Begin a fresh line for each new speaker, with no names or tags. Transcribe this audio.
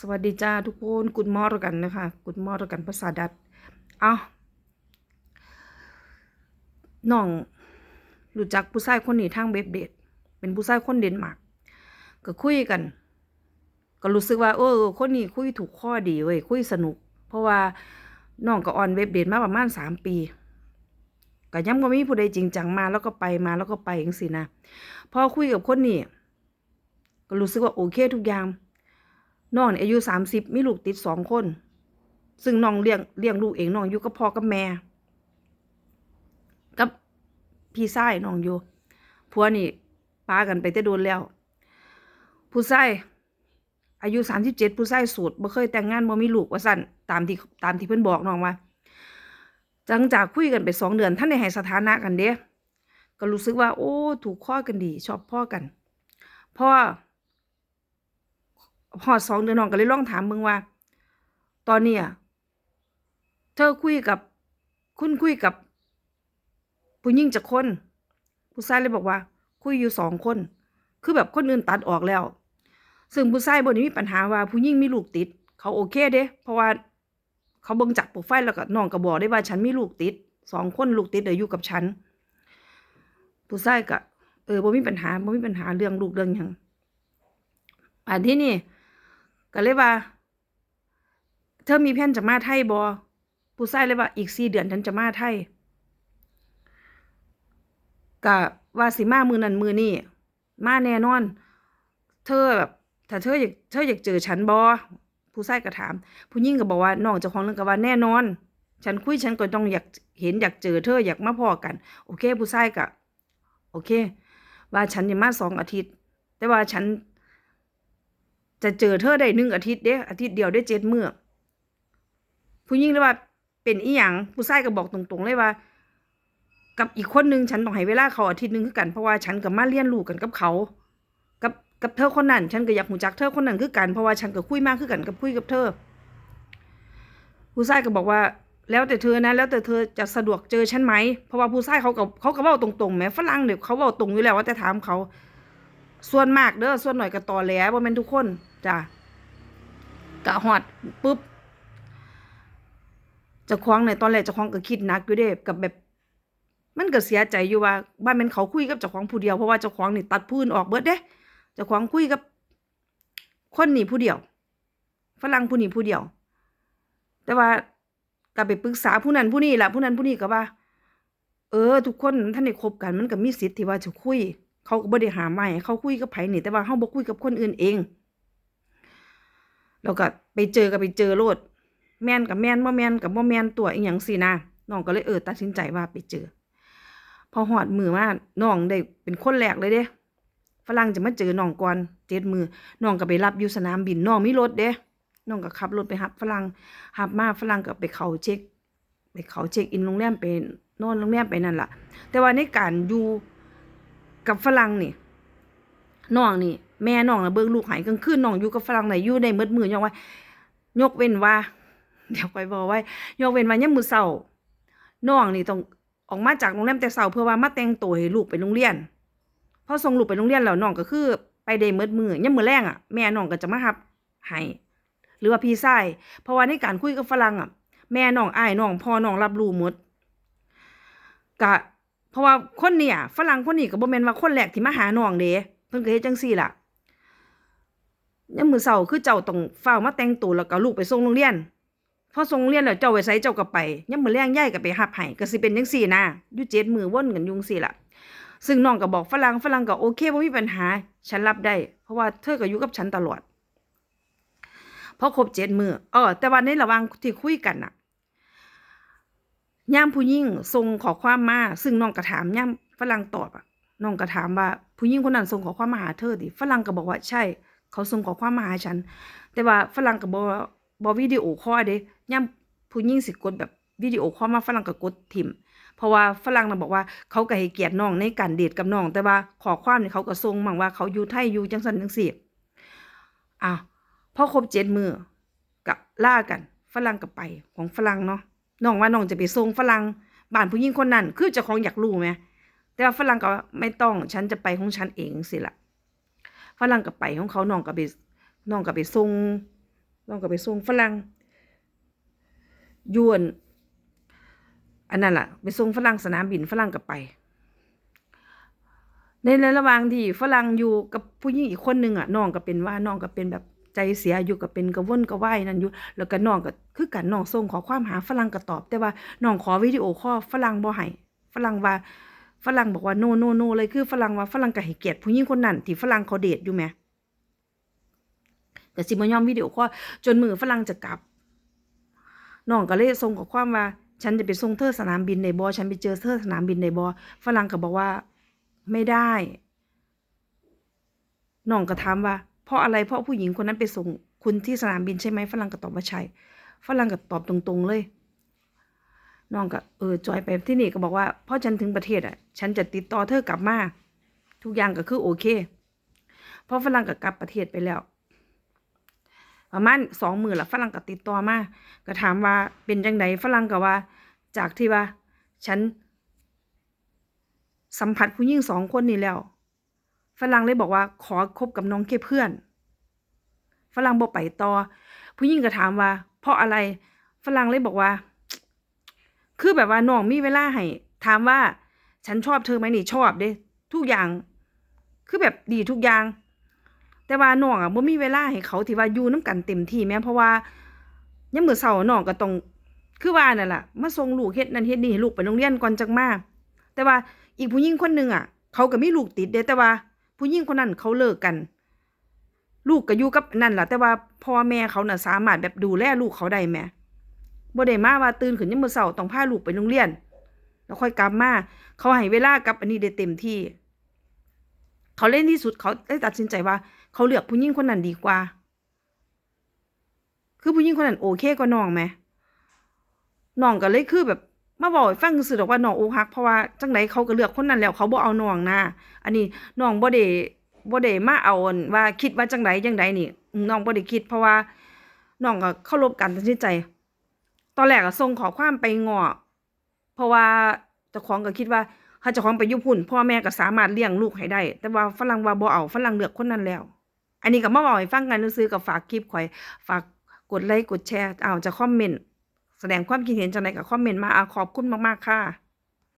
สวัสดีจ้าทุกคนกุดมอร์กันนะคะกุดมอร์กันภาษาดัตเอาน้องรู้จักผู้ชายคนนี้ทางเว็บเดทเป็นผู้ชายคนเดนมาร์กก็คุยกัน ก็รู้สึกว่าเออคนนี้คุยถูกข้อดีเว้ยคุยสนุก เพราะว่าน้องก็ออนเว็บเดทมาประมาณสามปีก็ยังบ่มีผู้ใดจริงจังมาแล้วก็ไปมาแล้วก็ไปจังซี่นะพอคุยกับคนนี้ก็รู้สึกว่าโอเคทุกอย่าง น้องนี่อายุสามสิบมีลูกติดสองคน ซึ่งน้องเลี้ยงเลี้ยงลูกเองน้องอยู่กับพ่อกับแม่ กับพี่ชายน้องอยู่ผัวนี่ป้ากันไปแต่โดนแล้ว ผู้ชายอายุสามสิบเจ็ดผู้ชายสูตรบ่เคยแต่งงานบ่มีลูกว่าสั่นตามที่ตามที่เพิ่อนบอกน้องว่าหลังจากคุยกันไปสองเดือนท่านได้ให้สถานะกันเด้ก็รู้สึกว่า โอ้ ถูกข้อกันดี ชอบพ่อกันพ่อ พอสองเดือนน้องก็เลยลองถามมึงว่า ตอนเนี้ยเธอคุยกับ คุณคุยกับ ผู้หญิงจะคน ผู้ชายเลยบอกว่า คุยอยู่สองคน คือแบบคนอื่นตัดออกแล้ว ซึ่งผู้ชายบนนี้มีปัญหาว่า ผู้หญิงมีลูกติด เขาโอเคเด้เพราะว่า เขาเบิ่งจากโปรไฟล์แล้วก็น้องก็บอกได้ว่าฉันมีลูกติดสองคนลูกติดเดี๋ยวอยู่กับฉันผู้ชายก็เออบ่มีปัญหาบ่มีปัญหาเรื่องลูกเรื่องหยังอันที่นี่ ก็เลยว่า เธอมีแผนจะมาไทยบอผู้ชายเลยว่าอีกสี่เดือนฉันจะมาไทยก็ว่าสิมามือนั้นมือนี่มาแน่นอน เธอแบบถ้าเธออยากเธออยากเจอฉันบอผู้ชายก็ถาม ผู้หญิงก็บอกว่าน้องเจ้าของเรื่องก็ว่าแน่นอน ฉันคุยฉันก็ต้องอยากเห็นอยากเจอเธออยากมาพอกัน โอเค ผู้ชายก็โอเค ว่าฉันจะมาสองอาทิตย์ แต่ว่าฉัน จะเจอเธอได้หนึ่งอาทิตย์เด้อาทิตย์เดียวได้เจ็ดมื้อผู้หญิงเลยว่าเป็นอีหยังผู้ชายก็บอกตรงๆเลยว่า กับอีกคนนึงฉันต้องให้เวลาเขาอาทิตย์หนึงคือกันเพราะว่าฉันกับมาเรียนรู้กันกับเขา กับกับเธอคนนั้น ฉันก็อยากหูจักเธอคนนั้นคือกันเพราะว่าฉันก็คุยมากคือกันกับคุยกับเธอ ผู้ชายก็บอกว่าแล้วแต่เธอนะ แล้วแต่เธอจะสะดวกเจอฉันไหมเพราะว่าผู้ชายเขาก็เขาก็เว้าตรงๆแหมฝรั่งเนี่ยวเขาเว้าตรงอยู่แล้วว่าแต่ถามเขา ส่วนมากเด้อส่วนหน่อยก็ต่อแหลบ่แม่นทุกคน จ้ะกะฮอดปุ๊บเจ้าของเนี่ยตอนแรกเจ้าของก็คิดนักอยู่เด้กับแบบ มันก็เสียใจอยู่ว่าบ้านแม่นเขาคุยกับเจ้าของผู้เดียวเพราะว่าเจ้าของนี่ตัดพื้นออกเบิดเด้เจ้าของคุยกับ คนนี่ผู้เดียวฝรั่งผู้นี้ผู้เดียว แต่ว่าก็ไปปรึกษาผู้นั้นผู้นี้ละผู้นั้นผู้นี้ก็ว่า เออ ทุกคนท่านได้คบกันมันก็มีสิทธิ์ที่ว่าจะคุย เขาก็บ่ได้หามมาให้เขาคุยกับไผนี่แต่ว่าเฮาบ่คุยกับคนอื่นเอง แล้วก็ไปเจอก็ไปเจอโลดแม่นกับแม่นบ่แม่นกับบ่แม่นตัวอีหยังสินะน้องก็เลยเออตัดสินใจว่าไปเจอ พอฮอดมือมาน้องได้เป็นคนแรกเลยเด้ฝรั่งจะมาเจอน้องก่อนเจ็ดมือน้องก็ไปรับอยู่สนามบินน้องมีรถเด้น้องก็ขับรถไปรับฝรั่งหับมาฝรั่งก็ไปเขาเช็ค ไปเขาเช็คอินโรงแรมไปนอนโรงแรมไปนั่นล่ะ แต่ว่าในการอยู่กับฝรั่งนี่น้องนี่ แม่น้องนะเบิ่งลูกหายกลางคืนน้องอยู่กับฝรั่งน่ะอยู่ได้หมดมื้อยกว่ายกเว้นว่า เดี๋ยวคอยบอกไว้ยกเว้นว่ายามมื้อเช้าน้องนี่ต้องออกมาจากโรงแรมแต่เช้าเพื่อว่ามาแต่งตัวให้ลูกไปโรงเรียนพอส่งลูกไปโรงเรียนแล้วน้องก็คือ ไปได้หมดมื้อยามมื้อแลงอะแม่น้องก็จะมารับให้หรือว่าพี่ชายเพราะว่าในการคุยกับฝรั่งอะ แม่น้องอ้ายน้องพ่อน้องรับรู้หมดก็เพราะว่าคนเนี่ยฝรั่งคนนี้ก็บ่แม่นว่าคนแรกที่มาหาน้องเด้เพิ่นก็เฮ็ดจังซี่ล่ะ ยามมื้อเช้าคือเจ้าต้องฟ้ามาแต่งตัวแล้วก็ลูกไปส่งโรงเรียนพอส่งโรงเรียนแล้วเจ้าไปไสเจ้าก็ไปยามมื้อแลงยายก็ไปรับให้ก็สิเป็นจังซี่นะอยู่เจ็ดมือว่นกันอยู่จังซี่ล่ะ ซึ่งน้องก็บอกฝรั่งฝรั่งก็โอเคบ่มีปัญหา ฉันรับได้ เพราะว่าเธอก็อยู่กับฉันตลอดพอครบเจ็ดมือเออแต่ว่าในระหว่างที่คุยกันน่ะย่ามผู้หญิงส่งขอความมา ซึ่งน้องก็ถามย่ามฝรั่งตอบอะน้องก็ถามว่าผู้หญิงคนนั้นส่งขอความมาหาเธอดิฝรั่งก็บอกว่าใช่ เขาส่งขอความมาหาฉัน แต่ว่าฝรั่งก็บ่บ่วิดีโอคอลเด้ย่ามผู้หญิงสิกดแบบวิดีโอคอลมาฝรั่งก็กดถิ่มเพราะว่าฝรั่งน่ะบอกว่าเขาก็ให้เกียรติน้องในการเดทกับน้อง แต่ว่าขอความเนี่ยเขาก็ส่งมั่งว่าเขาอยู่ไทยอยู่จังซั่นจังซี่อ้าวพอครบเจ็ดมือก็ล่ากันฝรั่งก็ไปของฝรั่งเนาะน้องว่าน้องจะไปส่งฝรั่งบ้านผู้หญิงคนนั้น คือจ้าของอยากรู้ไหมแต่ว่าฝรั่งก็ไม่ต้องฉันจะไปของฉันเองสิละ ฝรั่งก็ไปของเขาน้องก็ไปน้องก็ไปส่งน้องก็ไปส่งฝรั่งยวนอันนั้นล่ะ ไปส่งฝรั่งสนามบินฝรั่งก็ไป ในระหว่างที่ฝรั่งอยู่กับผู้หญิงอีกคนหนึ่งอะน้องก็เป็นว่าน้องก็เป็นแบบใจเสียอยู่ก็เป็นกระวนกระวายนั่นอยู่ แล้วก็น้องก็คือกันน้องส่งขอความหาฝรั่งก็ตอบ แต่ว่าน้องขอวิดีโอคอลฝรั่งบ่ให้ฝรั่งว่า ฝรั่งบอกว่าโนโนโนเลยคือฝรั่งว่าฝรั่งก็ให้เกียรติผู้หญิงคนนั้นที่ฝรั่งเขาเดทอยู่แหมก็สิบ่ยอมวิดีโอคอลจนมือฝรั่งจะกลับน้องก็เลยส่งข้อความว่า ฉันจะไปส่งเธอสนามบินในบอฉันไปเจอเธอสนามบินในบอฝรั่งก็บอกว่าไม่ได้น้องก็ถามว่า เพราะอะไรเพราะผู้หญิงคนนั้นไปส่งคุณที่สนามบินใช่ไหมฝรั่งก็ตอบว่าใช่ฝรั่งก็ตอบตรงๆเลย น้องก็เออจอยไปที่นี่ก็บอกว่าพราะฉันถึงประเทศอะ ฉันจะติดต่อเธอกลับมา ทุกอย่างก็คือโอเคพราะฝรั่งก็กลับประเทศไปแล้ว ประมาณสองหมือละฝรั่งก็ติดต่อมาก็ถามว่าเป็นจังไดฝรั่งก็ว่า จากที่ว่า ฉัน สัมผัสผู้หญิงสองคนนี้แล้ว ฝรั่งเลยบอกว่า ขอคบกับน้องแค่เพื่อน ฝรั่งบอกไปต่อ ผู้หญิงก็ถามว่า เพราะอะไร ฝรั่งเลยบอกว่า คือแบบว่าน้องมีเวลาให้ถามว่า ฉันชอบเธอไหมนี่ชอบเด้ทุกอย่าง คือแบบดีทุกอย่าง แต่ว่าน้องอะบ่มีเวลาให้เขาที่ว่าอยู่น้ำกันเต็มที่แม้เพราะว่ายามมื้อเช้าน้องก็ต้องคือว่านั่นล่ะมาส่งลูกเฮ็ดนั่นเฮ็ดนี่ให้ลูกไปโรงเรียนก่อนจักมาแต่ว่าอีกผู้หญิงคนหนึ่งอะ เขาก็มีลูกติดเด้แต่ว่าผู้หญิงคนนั้นเขาเลิกกัน ลูกก็อยู่กับนั่นล่ะ แต่ว่าพ่อแม่เขาน่ะสามารถแบบดูแลลูกเขาได้แหม บ่ได้มาว่าตื่นขึ้นยามมื้อเช้าต้องพาลูกไปโรงเรียน แล้วค่อยกลับมา เขาให้เวลากับอันนี้ได้เต็มที่ เขาเล่นที่สุดเขาได้ตัดสินใจว่า เขาเลือกผู้หญิงคนนั้นดีกว่า คือผู้หญิงคนนั้นโอเคกว่าน้องไหมน้องก็เลยคือแบบมาบอกให้ฟังซื่อๆดอกว่าน้องอกหักเพราะว่าจังไดเขาก็เลือกคนนั้นแล้วเขาบ่เอาน้องนะอันนี้น้องบ่ได้บ่ได้มาเอาว่าคิดว่าจังไดจังไดนี่น้องบ่ได้คิดเพราะว่าน้องก็เคารพการตัดสินใจ ตอนแรกก็ส่งขอความไปงอเพราะว่าเจ้าของก็คิดว่าถ้าเจ้าของไปอยู่พุ่นพ่อแม่ก็สามารถเลี้ยงลูกให้ได้ แต่ว่าฝรั่งว่าบ่เอาฝรั่งเลือกคนนั้นแล้ว อันนี้ก็มาบอกให้ฟังกันซื้อกับฝากคลิปข่อย ฝากกดไลค์กดแชร์เอาจะคอมเมนต์แสดงความคิดเห็นจังไดก็คอมเมนต์มาอาขอบคุณมากๆค่ะ